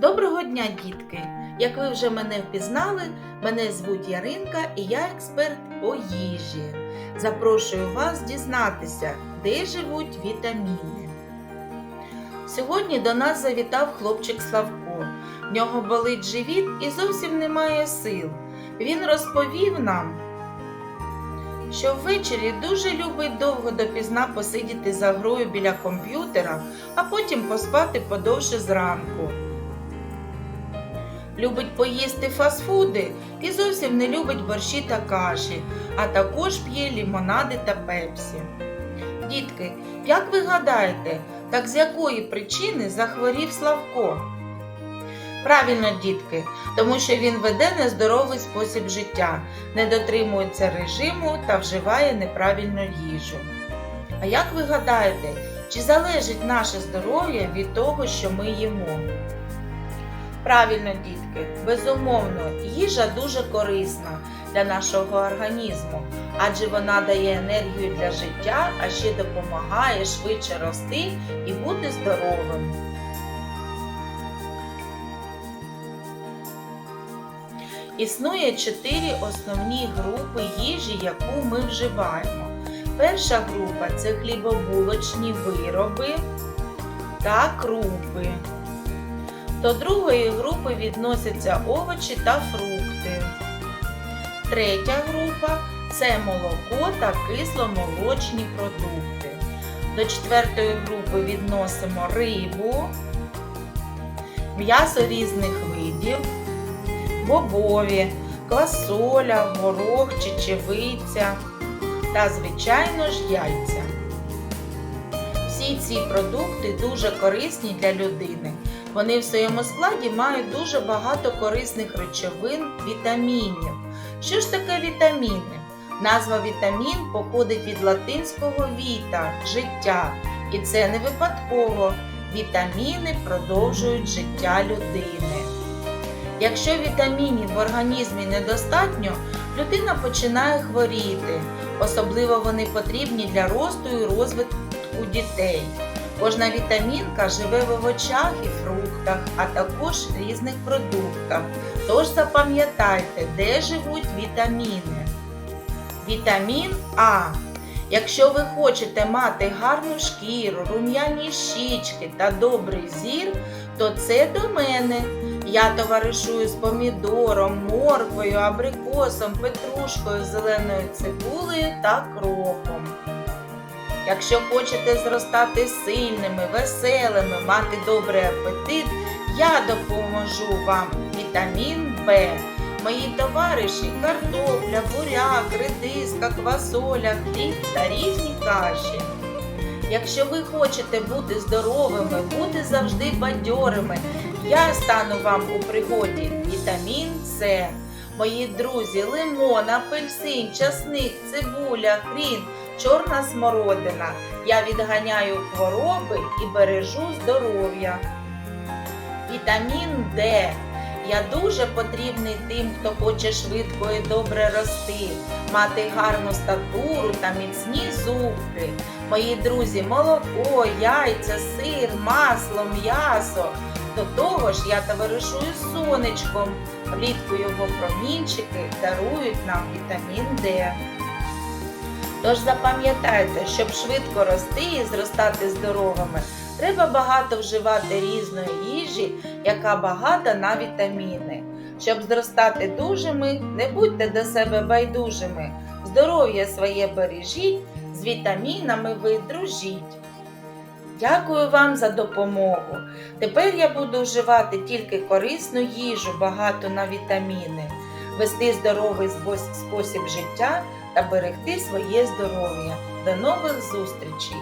Доброго дня, дітки! Як ви вже мене впізнали, мене звуть Яринка і я експерт по їжі. Запрошую вас дізнатися, де живуть вітаміни. Сьогодні до нас завітав хлопчик Славко. В нього болить живіт і зовсім немає сил. Він розповів нам, що ввечері дуже любить довго допізна посидіти за грою біля комп'ютера, а потім поспати подовше зранку. Любить поїсти фастфуди і зовсім не любить борщі та каші, а також п'є лімонади та пепсі. Дітки, як ви гадаєте, так з якої причини захворів Славко? Правильно, дітки, тому що він веде нездоровий спосіб життя, не дотримується режиму та вживає неправильну їжу. А як ви гадаєте, чи залежить наше здоров'я від того, що ми їмо? Правильно, дітки, безумовно, їжа дуже корисна для нашого організму, адже вона дає енергію для життя, а ще допомагає швидше рости і бути здоровим. Існує чотири основні групи їжі, яку ми вживаємо. Перша група це хлібобулочні вироби та крупи. До другої групи відносяться овочі та фрукти. Третя група це молоко та кисломолочні продукти. До четвертої групи відносимо рибу, м'ясо різних видів, бобові, квасоля, горох, чечевиця та, звичайно ж, яйця. Всі ці продукти дуже корисні для людини. Вони в своєму складі мають дуже багато корисних речовин, вітамінів. Що ж таке вітаміни? Назва вітамін походить від латинського віта життя, і це не випадково. Вітаміни продовжують життя людини. Якщо вітамінів в організмі недостатньо, людина починає хворіти. Особливо вони потрібні для росту і розвитку дітей. Кожна вітамінка живе в овочах і фруктах, а також різних продуктах. Тож запам'ятайте, де живуть вітаміни. Вітамін А. Якщо ви хочете мати гарну шкіру, рум'яні щічки та добрий зір, то це до мене. Я товаришую з помідором, морквою, абрикосом, петрушкою, зеленою цибулею та кропом. Якщо хочете зростати сильними, веселими, мати добрий апетит, я допоможу вам вітамін Б. Мої товариші картопля, буряк, редиска, квасоля, хліб та різні каші. Якщо ви хочете бути здоровими, бути завжди бадьорими, я стану вам у пригоді вітамін С. Мої друзі, лимон, апельсин, часник, цибуля, хрін, чорна смородина. Я відганяю хвороби і бережу здоров'я. Вітамін Д. Я дуже потрібний тим, хто хоче швидко і добре рости, мати гарну статуру та міцні зубки. Мої друзі, молоко, яйця, сир, масло, м'ясо. До того ж, я товаришую з сонечком. Влітку його промінчики дарують нам вітамін Д. Тож запам'ятайте, щоб швидко рости і зростати здоровими, треба багато вживати різної їжі, яка багата на вітаміни. Щоб зростати дужими, не будьте до себе байдужими. Здоров'я своє бережіть, з вітамінами ви дружіть. Дякую вам за допомогу. Тепер я буду вживати тільки корисну їжу, багато на вітаміни, вести здоровий спосіб життя та берегти своє здоров'я. До нових зустрічей!